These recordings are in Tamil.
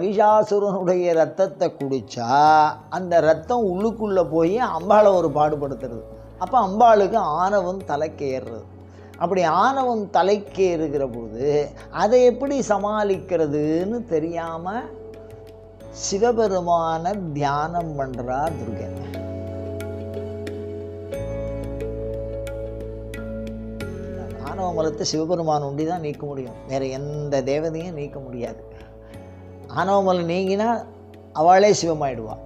மகிஷாசுரனுடைய ரத்தத்தை குடித்தா அந்த ரத்தம் உள்ளுக்குள்ளே போய் அம்பாளை ஒரு பாடுபடுத்துறது. அப்போ அம்பாளுக்கு ஆணவம் தலைக்கேறுறது. அப்படி ஆணவம் தலைக்கேறுகிற போது அதை எப்படி சமாளிக்கிறதுன்னு தெரியாமல் சிவபெருமான தியானம் பண்ணுறா துர்கை ஆணவ மலத்தை சிவபெருமான் ஒண்டி தான் நீக்க முடியும். வேறு எந்த தேவதையும் நீக்க முடியாது. ஆணவமலை நீங்கினா அவளே சிவமாயிடுவாள்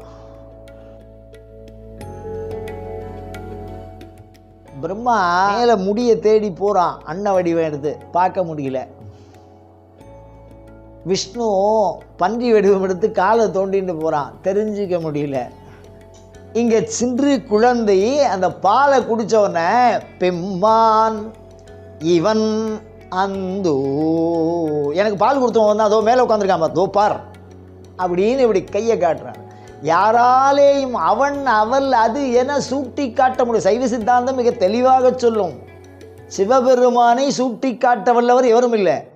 பிரம்மா மேலே முடியை தேடி போகிறான் அன்ன வடிவம் எடுத்து பார்க்க முடியல. விஷ்ணு பன்றி வடிவம் எடுத்து காலை தோண்டிட்டு போகிறான் தெரிஞ்சுக்க முடியல. இங்கே சின்று குழந்தை அந்த பாலை குடித்தவன பெம்மான் இவன் அந்தோ. எனக்கு பால் கொடுத்தவன் வந்து அதோ மேலே உட்காந்துருக்காம தோ பார். அப்படின்னு இப்படி கையை காட்டுறான். யாராலேயும் அவன் அவள் அது என சூட்டி காட்ட முடியும். சைவ சித்தாந்தம் மிக தெளிவாக சொல்லும். சிவபெருமானை சூட்டி காட்ட வல்லவர் எவரும் இல்லை.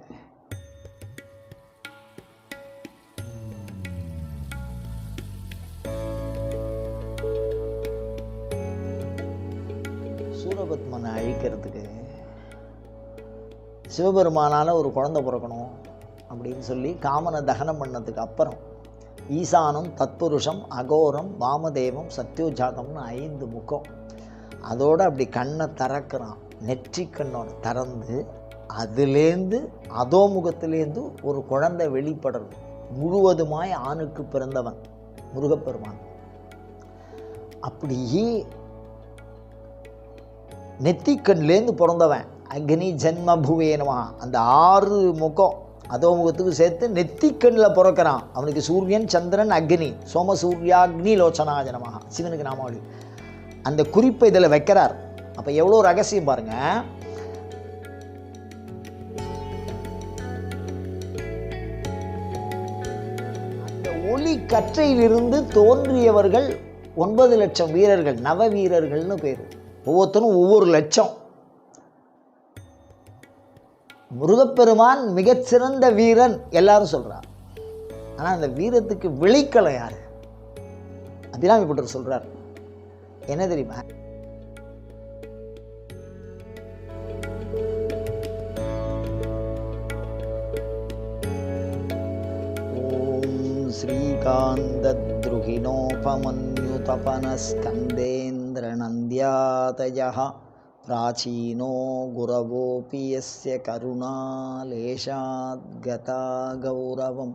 சூரபத்மனை அழிக்கிறதுக்கு சிவபெருமானால ஒரு குழந்தை பிறக்கணும் அப்படின்னு சொல்லி காமனை தகனம் பண்ணதுக்கு அப்புறம் ஈசானம் தத்புருஷம் அகோரம் வாமதேவம் சத்யோஜாதம்னு ஐந்து முகம். அதோடு அப்படி கண்ணை திறக்கிறான். நெற்றி கண்ணோட திறந்து அதுலேருந்து அதோ முகத்திலேருந்து ஒரு குழந்தை வெளிப்படுறது முழுவதுமாய் ஆணுக்கு பிறந்தவன் முருகப்பெருமான். அப்படி நெத்திக்கண்லேருந்து பிறந்தவன். அக்னி ஜென்ம அந்த ஆறு முகம் அதோ முகத்துக்கு சேர்த்து நெத்திக்கண்ணில் பிறக்கிறான். அவனுக்கு சூரியன் சந்திரன் அக்னி சோம சூர்யாக்னி லோச்சனாஜ நமஹா. சிவனுக்கு நாமாவளி அந்த குறிப்பை இதில் வைக்கிறார். அப்போ எவ்வளோ ரகசியம் பாருங்க. அந்த ஒளி கற்றையிலிருந்து தோன்றியவர்கள் ஒன்பது லட்சம் வீரர்கள் நவ வீரர்கள்னு பேர். ஒவ்வொருத்தரும் ஒவ்வொரு லட்சம். முருகப்பெருமான் மிகச்சிறந்த வீரன் எல்லாரும் சொல்றார் ஆனால் அந்த வீரத்துக்கு விளைக்கலை யார் அபிராமிப்பட்டர் சொல்றார் என்ன தெரியுமா ஓம் श्रीकान्तद्रुहिणोपमन्युतपनस्कन्देन्द्रनन्द्यातयः प्राचीनो गुरवोऽपि यस्य करुणालेशाद्गता गौरवं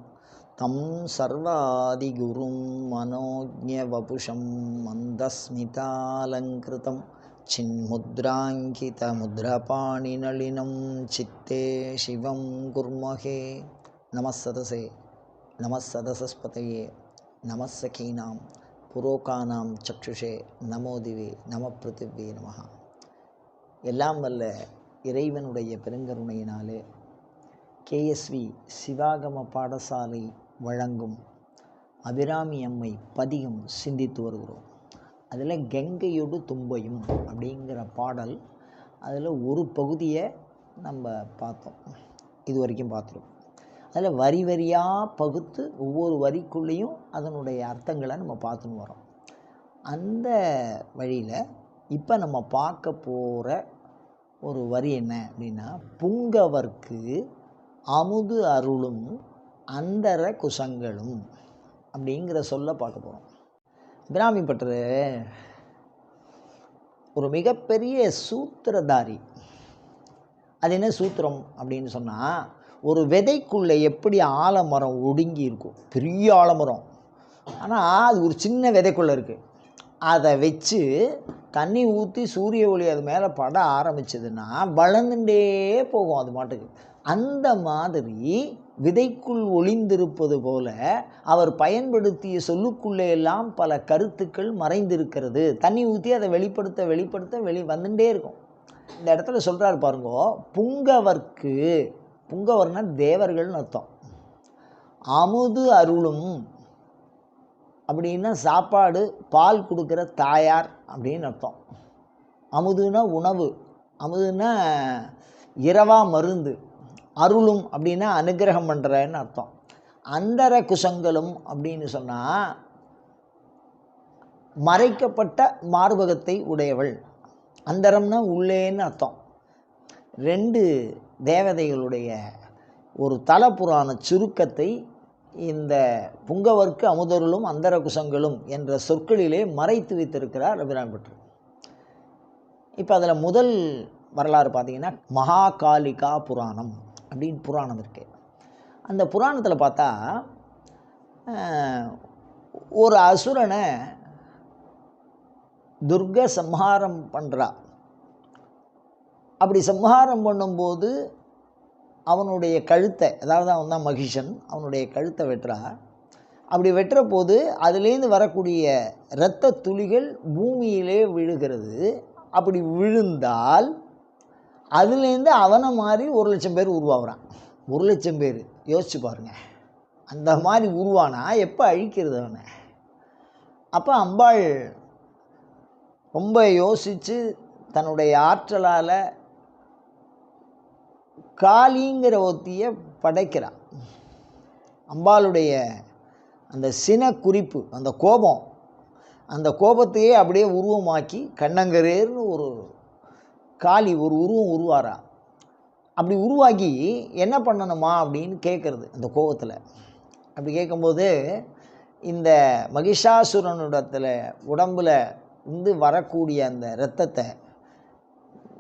तं सर्वादिगुरुं मनोज्ञवपुषं मन्दस्मितालङ्कृतं चिन्मुद्राङ्कितमुद्रपाणिनलिनं चित्ते शिवं कुर्महे। नमसदसे नमसदसस्पतये नमः सखीनां पुरोकानां चक्षुषे नमो दिवे नमः पृथिवे नमः। எல்லாம் வல்ல இறைவனுடைய பெருங்கருணையினாலே கேஎஸ்வி சிவாகம பாடசாலை வழங்கும் அபிராமி அம்மை பதிகம் சிந்தித்து வருகிறோம். அதில் கங்கையொடு தும்பையும் அப்படிங்கிற பாடல் அதில் ஒரு பகுதியை நம்ம பார்த்தோம். இது வரைக்கும் பார்த்துருக்கோம். அதில் வரி வரியாக பகுத்து ஒவ்வொரு வரிக்குள்ளேயும் அதனுடைய அர்த்தங்களை நம்ம பார்த்துன்னு வரோம். அந்த வழியில் இப்போ நம்ம பார்க்க போகிற ஒரு வரி என்ன அப்படின்னா புங்கவர்க்கு அமுது அருளும் அந்தர குசங்களும் அப்படிங்கிற சொல்ல பார்க்க போகிறோம் பிராமி பட்டரு ஒரு மிகப்பெரிய சூத்திரதாரி அது என்ன சூத்திரம் அப்படின்னு சொன்னால் ஒரு விதைக்குள்ளே எப்படி ஆலமரம் ஒடுங்கி இருக்கும் பெரிய ஆலமரம். ஆனால் அது ஒரு சின்ன விதைக்குள்ளே இருக்குது அதை வச்சு தண்ணி ஊற்றி சூரிய ஒளி அது மேலே பட ஆரம்பிச்சதுன்னா வளர்ந்துட்டே போகும் அது மாட்டுக்கு. அந்த மாதிரி விதைக்குள் ஒளிந்திருப்பது போல அவர் பயன்படுத்திய சொல்லுக்குள்ளே எல்லாம் பல கருத்துக்கள் மறைந்திருக்கிறது. தண்ணி ஊற்றி அதை வெளிப்படுத்த வெளிப்படுத்த வெளி வந்துட்டே இருக்கும். இந்த இடத்துல சொல்கிறாரு பாருங்கோ புங்கவர்க்கு புங்கவர்னா தேவர்கள்னு அர்த்தம். அமுது அருளும் அப்படின்னா சாப்பாடு பால் கொடுக்குற தாயார் அப்படின்னு அர்த்தம். அமுதுனா உணவு அமுதுனா இரவா மருந்து அருளும் அப்படின்னா அனுகிரகம் பண்ணுறன்னு அர்த்தம். அந்தர குசங்களும் அப்படின்னு சொன்னால் மறைக்கப்பட்ட மார்பகத்தை உடையவள். அந்தரம்னா உள்ளேன்னு அர்த்தம். ரெண்டு தேவதைகளுடைய ஒரு தலப்புராண சுருக்கத்தை இந்த புங்கவர்க்கு அமுதருளும் அந்தர குசங்களும் என்ற சொற்களிலே மறைத்து வைத்திருக்கிறார் ரவிராம் பற்று இப்போ அதில் முதல் வரலாறு பார்த்தீங்கன்னா மகாகாலிகா புராணம் அப்படின்னு புராணம் இருக்குது அந்த புராணத்தில் பார்த்தா ஒரு அசுரனை துர்க சம்ஹாரம் பண்ணுறா அப்படி சம்ஹாரம் பண்ணும்போது அவனுடைய கழுத்தை அதாவது அவன் தான் மகிஷன் அவனுடைய கழுத்தை வெட்டுறா அப்படி வெட்டுற போது அதுலேருந்து வரக்கூடிய இரத்த துளிகள் பூமியிலே விழுகிறது. அப்படி விழுந்தால் அதுலேருந்து அவனை மாதிரி ஒரு லட்சம் பேர் உருவாகுறான். ஒரு லட்சம் பேர். யோசிச்சு பாருங்கள் அந்த மாதிரி உருவானா? எப்போ அழிக்கிறது அவனை? அப்போ அம்பாள் ரொம்ப யோசித்து தன்னுடைய ஆற்றலால் காளிங்கிற ஒத்தியை படைக்கிறான். அம்பாளுடைய அந்த சின குறிப்பு அந்த கோபம் அந்த கோபத்தையே அப்படியே உருவமாக்கி கண்ணங்கரேர்னு ஒரு காளி ஒரு உருவம் உருவாரா அப்படி உருவாக்கி என்ன பண்ணணுமா அப்படின்னு கேட்குறது அந்த கோபத்தில். அப்படி கேட்கும்போது இந்த மகிஷாசுரனுடத்தில் உடம்புல வந்து வரக்கூடிய அந்த இரத்தத்தை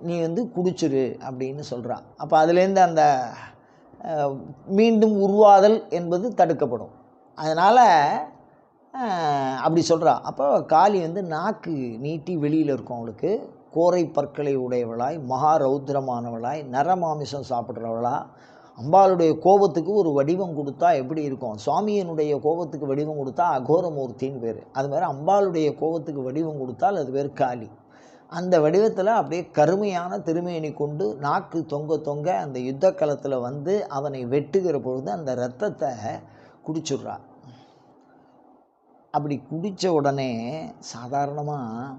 நீ வந்து குடிச்சிரு அப்படின்னு சொல்கிறான் அப்போ அதுலேருந்து அந்த மீண்டும் உருவாதல் என்பது தடுக்கப்படும். அதனால் அப்படி சொல்கிறா அப்போ காளி வந்து நாக்கு நீட்டி வெளியில் இருக்கும் அவளுக்கு. கோரை பற்களை உடையவளாய் மகா ரௌத்ரமானவளாய் நரமாமிசம் சாப்பிட்றவளா. அம்பாளுடைய கோபத்துக்கு ஒரு வடிவம் கொடுத்தா எப்படி இருக்கும்? சுவாமியினுடைய கோபத்துக்கு வடிவம் கொடுத்தா அகோரமூர்த்தின்னு பேர். அது மாதிரி அம்பாளுடைய கோபத்துக்கு வடிவம் கொடுத்தால் அது பேர் காளி. அந்த வடிவத்தில் அப்படியே கருமையான திருமேனி கொண்டு நாக்கு தொங்க தொங்க அந்த யுத்த களத்தில் வந்து அவனை வெட்டுகிற பொழுது அந்த இரத்தத்தை குடிச்சுடுறா. அப்படி குடித்த உடனே சாதாரணமாக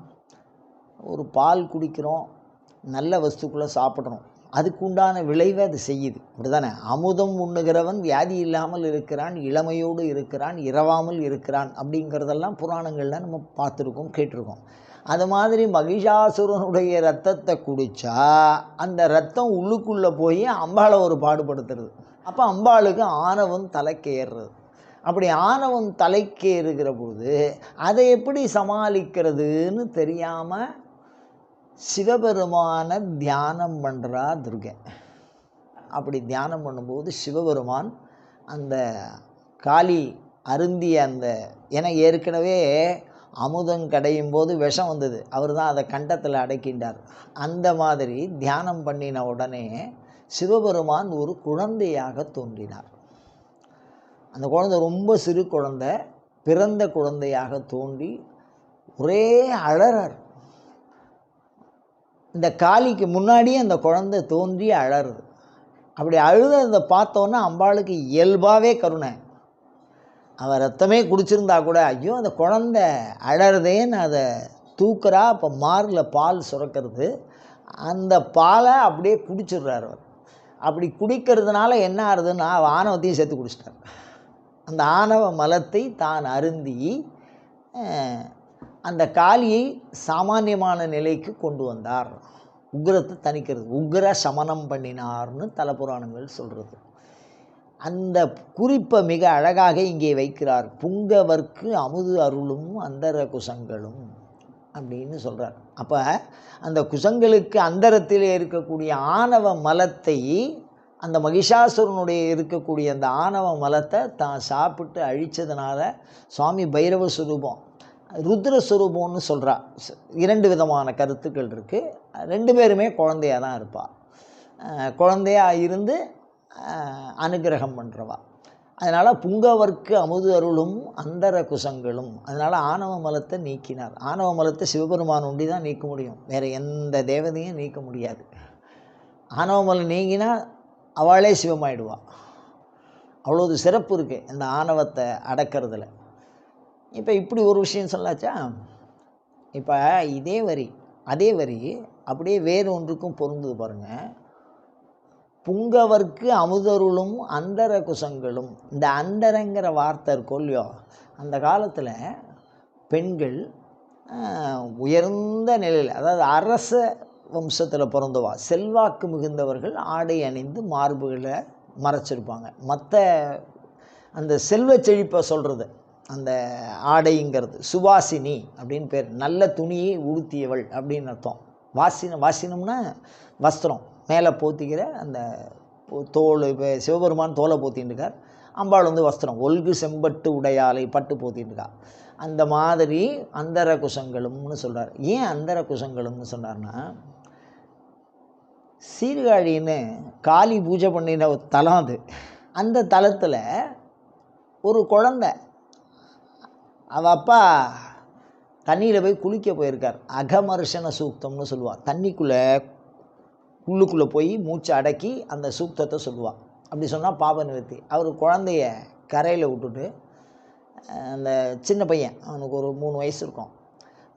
ஒரு பால் குடிக்கிறோம் நல்ல வஸ்துக்குள்ளே சாப்பிட்றோம். அதுக்கு உண்டான விளைவை அது செய்யுது. அப்படிதானே? அமுதம் உண்ணுகிறவன் வியாதி இல்லாமல் இருக்கிறான் இளமையோடு இருக்கிறான் இரவாமல் இருக்கிறான் அப்படிங்கிறதெல்லாம் புராணங்களில் நம்ம பார்த்துருக்கோம் கேட்டிருக்கோம். அது மாதிரி மகிஷாசுரனுடைய ரத்தத்தை குடித்தா அந்த ரத்தம் உள்ளுக்குள்ளே போய் அம்பாளை ஒரு பாடுபடுத்துறது. அப்போ அம்பாளுக்கு ஆணவம் தலைக்கேறுறது. அப்படி ஆணவம் தலைக்கேறுகிற பொழுது அதை எப்படி சமாளிக்கிறதுன்னு தெரியாமல் சிவபெருமான தியானம் பண்ணுறா துர்கை. அப்படி தியானம் பண்ணும்போது சிவபெருமான் அந்த காளி அருந்திய அந்த ஏன்னா ஏற்கனவே அமுதம் கடையும் போது விஷம் வந்தது. அவர் தான் அதை கண்டத்தில் அடக்கின்றார். அந்த மாதிரி தியானம் பண்ணின உடனே சிவபெருமான் ஒரு குழந்தையாக தோன்றினார். அந்த குழந்தை ரொம்ப சிறு குழந்தை பிறந்த குழந்தையாக தோன்றி ஒரே அழறார். இந்த காளிக்கு முன்னாடியே அந்த குழந்தை தோன்றி அழறுது. அப்படி அழுததை பார்த்தோன்னா அம்பாளுக்கு இயல்பாகவே கருணை. அவன் ரத்தமே குடிச்சிருந்தா கூட ஐயோ அந்த குழந்தை அழறதேன்னு அதை தூக்குறா அப்போ மாரில் பால் சுரக்கிறது. அந்த பாலை அப்படியே குடிச்சிடுறாரு அவர். அப்படி குடிக்கிறதுனால என்ன ஆகுதுன்னா ஆணவத்தையும் சேர்த்து குடிச்சிட்டார் அந்த ஆணவ மலத்தை தான் அருந்தி அந்த காளியை சாமானியமான நிலைக்கு கொண்டு வந்தார். உக்ரத்தை தணிக்கிறது. உக்ர சமனம் பண்ணினார்னு தலபுராணங்கள் சொல்கிறது அந்த குறிப்பை மிக அழகாக இங்கே வைக்கிறார். புங்கவர்க்கு அமுது அருளும் அந்தர குசங்களும் அப்படின்னு சொல்கிறார் அப்போ அந்த குசங்களுக்கு அந்தரத்திலே இருக்கக்கூடிய ஆணவ மலத்தை அந்த மகிஷாசுரனுடைய இருக்கக்கூடிய அந்த ஆணவ மலத்தை தான் சாப்பிட்டு அழித்ததுனால சுவாமி பைரவ சுரூபம் ருத்ரஸ்வரூபம்னு சொல்கிறா இரண்டு விதமான கருத்துக்கள் இருக்குது ரெண்டு பேருமே குழந்தையாக தான் இருப்பாள் குழந்தையா இருந்து அனுகிரகம் அனுக்கிரகம் பண்ணுறவா அதனால் புங்கவர்க்கு அமுது அருளும் அந்தர குசங்களும். அதனால் ஆணவ மலத்தை நீக்கினார். ஆணவ மலத்தை சிவபெருமான் ஒண்டி தான் நீக்க முடியும். வேறு எந்த தேவதையும் நீக்க முடியாது. ஆணவ மலம் நீங்கினா அவளே சிவமாயிடுவா. அவ்வளோது சிறப்பு இருக்குது இந்த ஆணவத்தை அடக்கிறதுல. இப்போ இப்படி ஒரு விஷயம் சொல்லாச்சா? இப்போ இதே வரி அதே வரி அப்படியே வேறு ஒன்றுக்கும் பொருந்தது பாருங்கள் புங்கவர்க்கு அமுதருளும் அந்தர குசங்களும் இந்த அந்தரங்கிற வார்த்தை இருக்கோ இல்லையோ அந்த காலத்தில் பெண்கள் உயர்ந்த நிலையில் அதாவது அரச வம்சத்தில் பிறந்தவா செல்வாக்கு மிகுந்தவர்கள் ஆடை அணிந்து மார்புகளை மறைச்சிருப்பாங்க. மற்ற அந்த செல்வ செழிப்பை சொல்கிறது அந்த ஆடைங்கிறது சுவாசினி அப்படின்னு பேர் நல்ல துணியை உடுத்தியவள் அப்படின்னு அர்த்தம். வாசின வாசினம்னா வஸ்திரம். மேலே போத்திக்கிற அந்த தோல் இப்போ சிவபெருமான் தோலை போத்தின்னு இருக்கார் அம்பாள் வந்து வஸ்திரம் ஒல்கு செம்பட்டு உடையாலை பட்டு போத்தின்னு இருக்கா அந்த மாதிரி அந்தர குசங்களும்னு சொல்கிறார் ஏன் அந்தர குசங்களும்னு சொன்னார்னா சீர்காழின்னு காளி பூஜை பண்ணின ஒரு தலம் அது. அந்த தலத்தில் ஒரு குழந்தை அவ அப்பா தண்ணியில் போய் குளிக்க போயிருக்கார். அகமர்ஷன சூக்தம்னு சொல்லுவாள் தண்ணிக்குள்ளே உள்ளுக்குள்ளே போய் மூச்சை அடக்கி அந்த சூக்தத்தை சொல்லுவாள் அப்படி சொன்னால் பாப நிவர்த்தி. அவர் குழந்தைய கரையில் விட்டுட்டு அந்த சின்ன பையன் அவனுக்கு ஒரு மூணு வயசு இருக்கும்.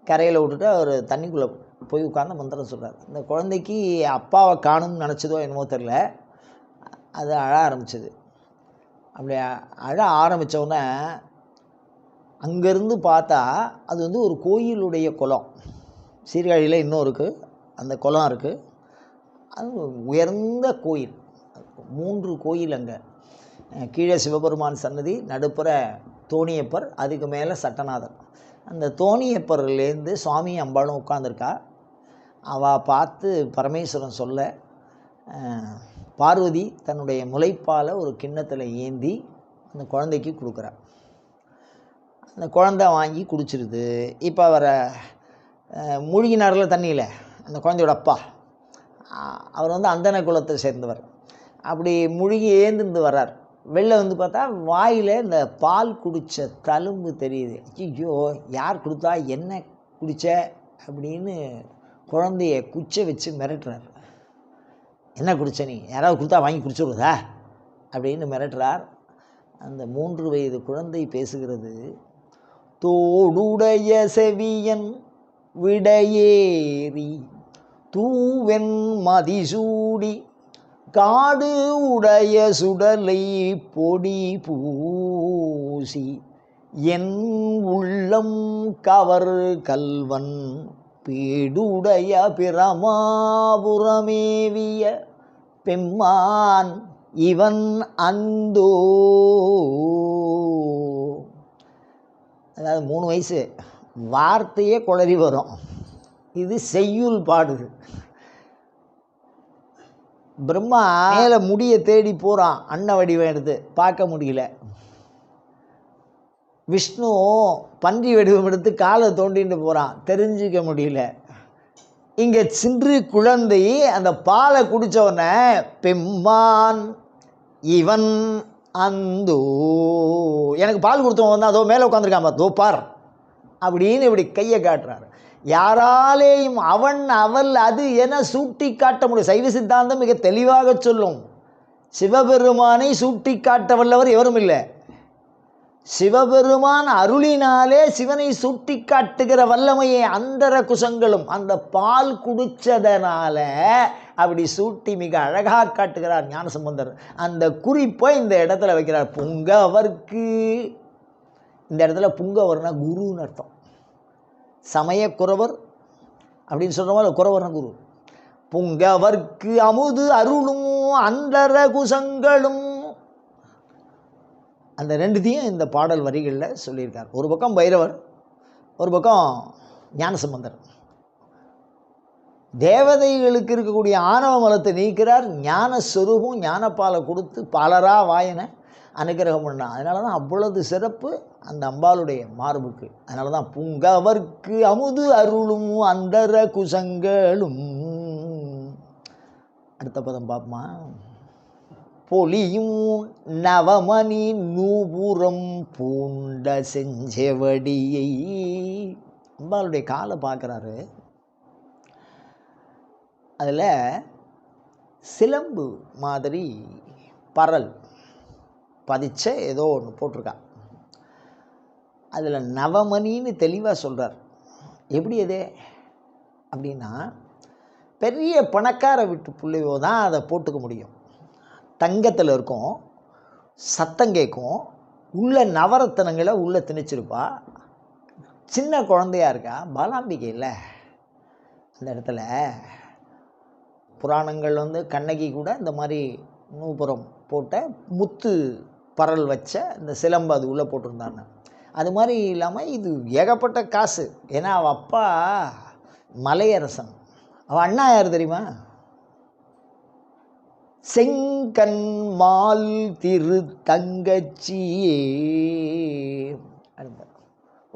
கரையில் விட்டுட்டு அவர் தண்ணிக்குள்ளே போய் உட்காந்து மந்திரம் சொல்கிறார் இந்த குழந்தைக்கு அப்பாவை காணும்னு நினச்சதோ என்னமோ தெரில அது அழ ஆரம்பிச்சது. அப்படி அழ ஆரம்பித்தோடனே அங்கேருந்து பார்த்தா அது வந்து ஒரு கோயிலுடைய குளம். சீர்காழியில் இன்னும் இருக்குது அந்த குளம் இருக்குது அது உயர்ந்த கோயில். மூன்று கோயில் அங்கே. கீழே சிவபெருமான் சன்னதி நடுப்புற தோணியப்பர் அதுக்கு மேலே சட்டநாதர். அந்த தோணியப்பர்லேருந்து சுவாமி அம்பாளும் உட்காந்துருக்கா அவள் பார்த்து பரமேஸ்வரன் சொல்ல பார்வதி தன்னுடைய முளைப்பால் ஒரு கிண்ணத்தில் ஏந்தி அந்த குழந்தைக்கு கொடுக்குறா. அந்த குழந்தை வாங்கி குடிச்சிருது. இப்போ அவரை மூழ்கினாரில் மூழ்கினார்ல தண்ணியில் அந்த குழந்தையோட அப்பா. அவர் வந்து அந்தன குலத்தை சேர்ந்தவர். அப்படி முழுகி ஏந்திருந்து வர்றார். வெளில வந்து பார்த்தா வாயில் இந்த பால் குடித்த தழும்பு தெரியுது. ஐயோ யார் கொடுத்தா என்ன குடித்த அப்படின்னு குழந்தைய குச்சை வச்சு மிரட்டுறார். என்ன குடிச்ச நீ? யாராவது கொடுத்தா வாங்கி குடிச்சுடுதா அப்படின்னு மிரட்டுறார். அந்த மூன்று வயது குழந்தை பேசுகிறது தோடுடைய செவியன் விடையேறி தூவென் மதிசூடி காடு உடைய சுடலை பொடி பூசி என் உள்ளம் கவர் கல்வன் பீடுடைய பிரமாபுரமேவிய பெம்மான் இவன் அந்தோ. அதாவது மூணு வயசு. வார்த்தையே குளறி வரும். இது செய்யுள் பாடுது பிரம்மா மேலே முடிய தேடி போகிறான் அன்ன வடிவம் எடுத்து பார்க்க முடியல. விஷ்ணு பன்றி வடிவம் எடுத்து காலை தோண்டிட்டு போகிறான் தெரிஞ்சுக்க முடியல. இங்கே சின்று குழந்தை அந்த பாலை குடிச்ச பெம்மான் இவன் அந்தோ. எனக்கு பால் கொடுத்தவன் வந்து அதோ மேலே உட்காந்துருக்காம தோப்பார் பார் அப்படின்னு இப்படி கையை காட்டுறாரு. யாராலேயும் அவன் அவள் அது என சூட்டி காட்ட முடியும். சைவ சித்தாந்தம் மிக தெளிவாக சொல்லும். சிவபெருமானை சூட்டி காட்ட வல்லவர் எவரும் இல்லை. சிவபெருமான் அருளினாலே சிவனை சுட்டி காட்டுகிற வல்லமையை அந்தர குசங்களும் அந்த பால் குடிச்சதனால அப்படி சூட்டி மிக அழகாக காட்டுகிறார் ஞானசம்பந்தர். அந்த குறிப்பை இந்த இடத்துல வைக்கிறார். புங்கவர்க்கு இந்த இடத்துல புங்கவர்னா குருன்னு அர்த்தம். சமய குறவர் அப்படின்னு சொல்கிறோமோ குறவர்னா குரு புங்கவர்க்கு அமுது அருளும் அந்தர குசங்களும். அந்த ரெண்டுத்தையும் இந்த பாடல் வரிகளில் சொல்லியிருக்கார். ஒரு பக்கம் பைரவர் ஒரு பக்கம் ஞானசம்பந்தர். தேவதைகளுக்கு இருக்கக்கூடிய ஆணவ மலத்தை நீக்கிறார் ஞானஸ்வரூபம் ஞானப்பாலை கொடுத்து பலரா வாயின அனுகிரகம் பண்ணான் அதனால தான் அவ்வளவு சிறப்பு அந்த அம்பாளுடைய மார்புக்கு. அதனால தான் புங்கவர்க்கு அமுது அருளும் அந்தர குசங்களும். அடுத்த பதம் பார்ப்போமா? பொலியும் நவமணி நூபுரம் பூண்ட செஞ்செவடியை. அம்பாளுடைய காலை பார்க்குறாரு. அதில் சிலம்பு மாதிரி பரல் பதிச்ச ஏதோ ஒன்று போட்டிருக்கா. அதில் நவமணின்னு தெளிவாக சொல்கிறார் எப்படி அது அப்படின்னா பெரிய பணக்கார வீட்டு பிள்ளையோ தான் அதை போட்டுக்க முடியும். தங்கத்தில் இருக்கும் சத்தம் கேட்கும் உள்ள நவரத்தனங்களை உள்ளே திணிச்சிருப்பா. சின்ன குழந்தையா இருக்கா? பாலாம்பிகை இல்லை. அந்த இடத்துல புராணங்கள் வந்து கண்ணகி கூட இந்த மாதிரி நூபுரம் போட்ட முத்து பரல் வச்ச இந்த சிலம்பு அது உள்ளே போட்டிருந்தாங்க. அது மாதிரி இல்லாமல் இது ஏகப்பட்ட காசு. ஏன்னா அவள் அப்பா மலையரசன். அவள் அண்ணா யார் தெரியுமா? செங்கன் மால் திரு தங்கச்சியே.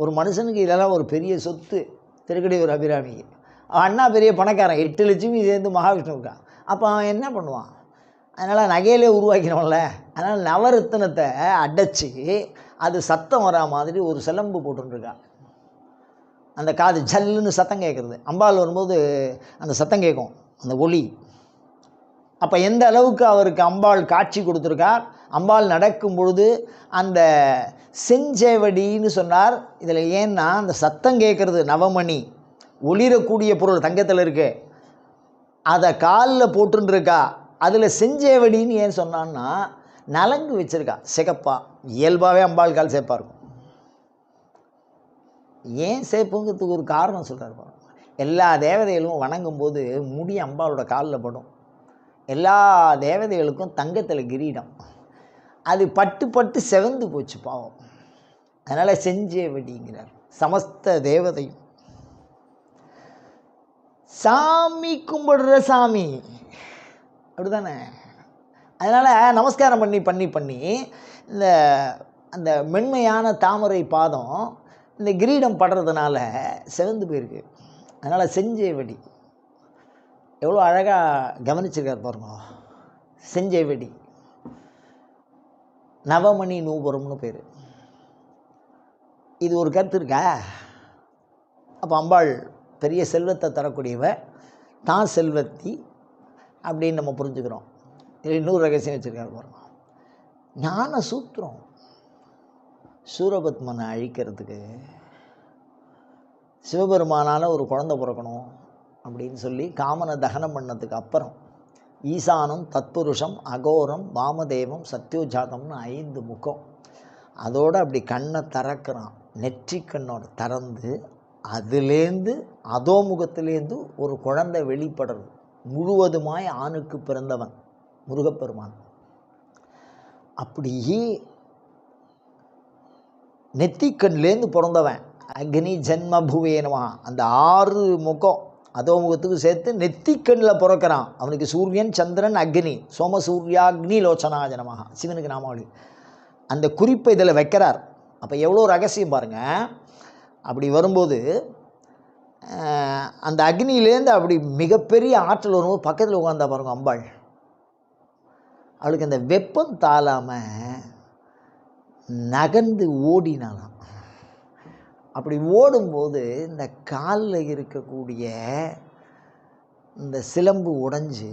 ஒரு மனுஷனுக்கு இதெல்லாம் ஒரு பெரிய சொத்து. திருக்கடையூர் அபிராமிக்கு அவன் அண்ணா பெரிய பணக்காரன். எட்டு லட்சுமி சேர்ந்து மகாவிஷ்ணுவுக்கான் அப்போ அவன் என்ன பண்ணுவான்? அதனால் நகையிலே உருவாக்கினோம்ல. அதனால் நவரத்தினத்தை அடைச்சி அது சத்தம் வரா மாதிரி ஒரு சிலம்பு போட்டுருக்கா. அந்த காது ஜல்லுன்னு சத்தம் கேட்குறது அம்பாள் வரும்போது அந்த சத்தம் கேட்கும் அந்த ஒளி அப்போ எந்த அளவுக்கு அவருக்கு அம்பாள் காட்சி கொடுத்துருக்கார்? அம்பாள் நடக்கும் பொழுது அந்த செஞ்சேவடின்னு சொன்னார். இதில் ஏன்னா அந்த சத்தம் கேட்குறது நவமணி. ஒளிரக்கூடிய பொருள் தங்கத்தில் இருக்குது அதை காலில் போட்டுருக்கா அதில் செஞ்சேவடின்னு ஏன் சொன்னான்னா நலங்கு வச்சுருக்கா. சிகப்பா. இயல்பாகவே அம்பாள் கால் சேப்பாக இருக்கும். ஏன் சேப்புங்கிறதுக்கு ஒரு காரணம் சொல்கிறார் பாருங்க. எல்லா தேவதைகளும் வணங்கும் போது முடி அம்பாளோட காலில் படும். எல்லா தேவதைகளுக்கும் தங்கத்தில் கிரீடம். அது பட்டு பட்டு செவந்து போச்சு பாவம். அதனால் செஞ்சேவடிங்கிறார். சமஸ்த தேவதையும். சாமி கும்பிடுற சாமி. அப்படிதானே? அதனால் நமஸ்காரம் பண்ணி பண்ணி பண்ணி இந்த அந்த மென்மையான தாமரை பாதம் இந்த கிரீடம் படுறதுனால செவந்து போயிருக்கு. அதனால் செஞ்சேவடி எவ்வளோ அழகாக கவனிச்சிருக்கார் பாருங்க. செஞ்சேவடி நவமணி நூபுரம்னு பேர். இது ஒரு கருத்து இருக்கா? அப்போ அம்பாள் பெரிய செல்வத்தை தரக்கூடியவ தான் செல்வத்தி அப்படின்னு நம்ம புரிஞ்சுக்கிறோம். இதில் இன்னொரு ரகசியம் வச்சுருக்காரு பாருங்க. ஞான சூத்திரம். சூரபத்மனை அழிக்கிறதுக்கு சிவபெருமானால் ஒரு குழந்தை பிறக்கணும் அப்படின்னு சொல்லி காமனை தகனம் பண்ணதுக்கு அப்புறம் ஈசானம் தத்புருஷம் அகோரம் வாமதேவம் சத்யோஜாதம்னு ஐந்து முகம். அதோடு அப்படி கண்ணை திறக்கிறான். நெற்றி கண்ணோட திறந்து அதுலேருந்து அதோ முகத்துலேருந்து ஒரு குழந்தை வெளிப்படுறது முழுவதுமாய் ஆணுக்கு பிறந்தவன் முருகப்பெருமான். அப்படி நெத்திக்கண்லேருந்து பிறந்தவன் அக்னி ஜென்ம புவேனமா அந்த ஆறு முகம் அதோ முகத்துக்கு சேர்த்து நெத்திக்கண்ணில் பிறக்கிறான். அவனுக்கு சூரியன் சந்திரன் அக்னி சோம சூர்யாக்னி லோச்சனாஜனமாக சிவனுக்கு நாமாவளி. அந்த குறிப்பை இதில் வைக்கிறார். அப்போ எவ்வளோ ரகசியம் பாருங்கள் அப்படி வரும்போது அந்த அக்னியிலேருந்து அப்படி மிகப்பெரிய ஆற்றல் வரும்போது பக்கத்தில் உட்காந்தா பாருங்க அம்பாள். அவளுக்கு அந்த வெப்பம் தாழாமல் நகர்ந்து ஓடினாலாம் அப்படி ஓடும்போது இந்த காலில் இருக்கக்கூடிய இந்த சிலம்பு உடைஞ்சு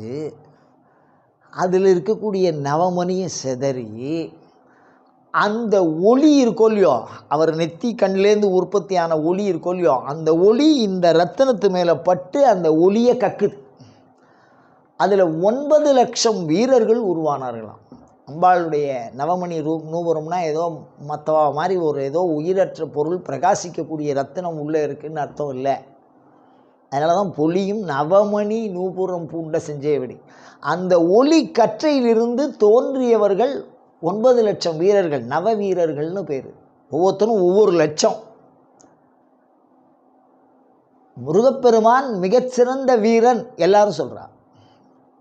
அதில் இருக்கக்கூடிய நவமணியும் சிதறி அந்த ஒளி இருக்கோ இல்லையோ அவர் நெத்தி கண்ணிலேருந்து உற்பத்தியான ஒளி இருக்கோ இல்லையோ அந்த ஒளி இந்த ரத்தினத்து மேலே பட்டு அந்த ஒளியை கக்குது. அதில் ஒன்பது லட்சம் வீரர்கள் உருவானார்களாம். அம்பாளுடைய நவமணி ரூ நூபுரம்னா ஏதோ மற்றவா மாதிரி ஒரு ஏதோ உயிரற்ற பொருள் பிரகாசிக்கக்கூடிய ரத்தினம் உள்ளே இருக்குன்னு அர்த்தம் இல்லை. அதனால தான் பொலியும் நவமணி நூபுரம் பூண்ட செஞ்சேவடி. அந்த ஒளி கற்றையிலிருந்து தோன்றியவர்கள் ஒன்பது லட்சம் வீரர்கள் நவ வீரர்கள்னு பேர். ஒவ்வொருத்தரும் ஒவ்வொரு லட்சம். முருகப்பெருமான் மிகச்சிறந்த வீரன் எல்லாரும் சொல்றா.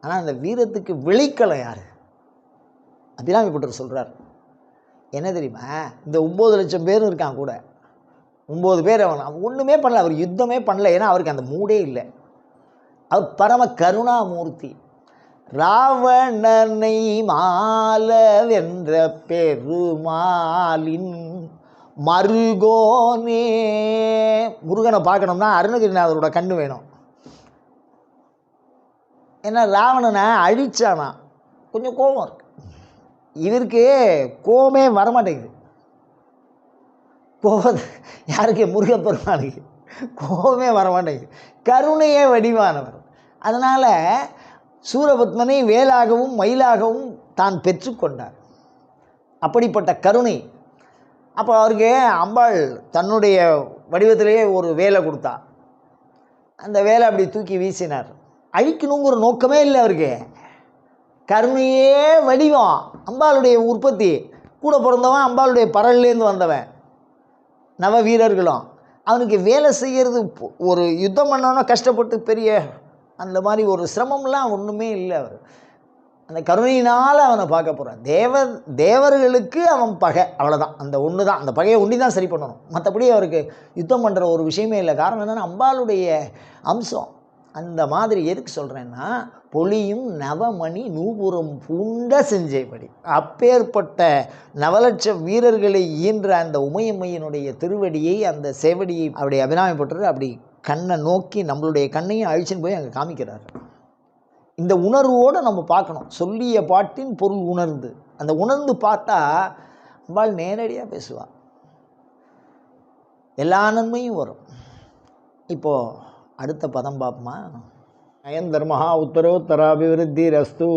ஆனால் அந்த வீரத்துக்கு விளைக்கலை யார்? அபிராமிப்பட்டர் சொல்கிறார் என்ன தெரியுமா? இந்த ஒம்பது லட்சம் பேரும் இருக்கான் கூட. ஒம்பது பேர் அவன் அவன் ஒன்றுமே பண்ணல அவர் யுத்தமே பண்ணல. ஏன்னா அவருக்கு அந்த மூடே இல்லை. அவர் பரம கருணாமூர்த்தி. ராவணனை மால வென்ற பெருமாளின் மருகோனே. முருகனை பார்க்கணும்னா அருணகிரிநாதரோட கண்ணு வேணும். ஏன்னா ராவணனை அழிச்சானா? கொஞ்சம் கோபம் இருக்கு. இவருக்கு கோபமே வரமாட்டேங்குது. கோபம் யாருக்கு? முருகப்பெருமானுக்கு. கோபமே வரமாட்டேங்குது. கருணையே வடிவானவர். அதனால் சூரபத்மனை வேலாகவும் மயிலாகவும் தான் பெற்றுக்கொண்டார் அப்படிப்பட்ட கருணை. அப்போ அவருக்கு அம்பாள் தன்னுடைய வடிவத்திலேயே ஒரு வேலை கொடுத்தா. அந்த வேலை அப்படி தூக்கி வீசினார். அழிக்கணுங்கிற நோக்கமே இல்லை அவருக்கு. கருணையே வடிவம். அம்பாளுடைய உற்பத்தி. கூட பிறந்தவன் அம்பாளுடைய பரல்லேருந்து வந்தவன். நவ வீரர்களும் அவனுக்கு வேலை செய்கிறது ஒரு யுத்தம் பண்ணோன்னா கஷ்டப்பட்டு பெரிய அந்த மாதிரி ஒரு சிரமம்லாம் ஒன்றுமே இல்லை அவர். அந்த கருணையினால் அவனை பார்க்க போகிறான் தேவ தேவர்களுக்கு அவன் பகை அவ்வளோதான் அந்த ஒன்று தான் அந்த பகையை ஒண்டி தான் சரி பண்ணணும். மற்றபடி அவருக்கு யுத்தம் பண்ணுற ஒரு விஷயமே இல்லை. காரணம் என்னென்னா அம்பாளுடைய அம்சம். அந்த மாதிரி எதுக்கு சொல்கிறேன்னா பொலியும் நவமணி நூபுரம் பூண்ட செஞ்சேபடி அப்பேற்பட்ட நவலட்ச வீரர்களை ஈன்ற அந்த உமையம்மையினுடைய திருவடியை அந்த சேவடியை அப்படி அபிராமிப்பட்டர் அப்படி கண்ணை நோக்கி நம்மளுடைய கண்ணையும் அழிச்சுன்னு போய் அங்கே காமிக்கிறார். இந்த உணர்வோடு நம்ம பார்க்கணும். சொல்லிய பாட்டின் பொருள் உணர்ந்து. அந்த உணர்ந்து பார்த்தா அம்பாள் நேரடியாக பேசுவாள் எல்லா நன்மையும் வரும். இப்போது அடுத்த பதம் பார்ப்போமா? அயன் தர்மஹா உத்தரோத்தராபிவிருத்தி ரஸ்து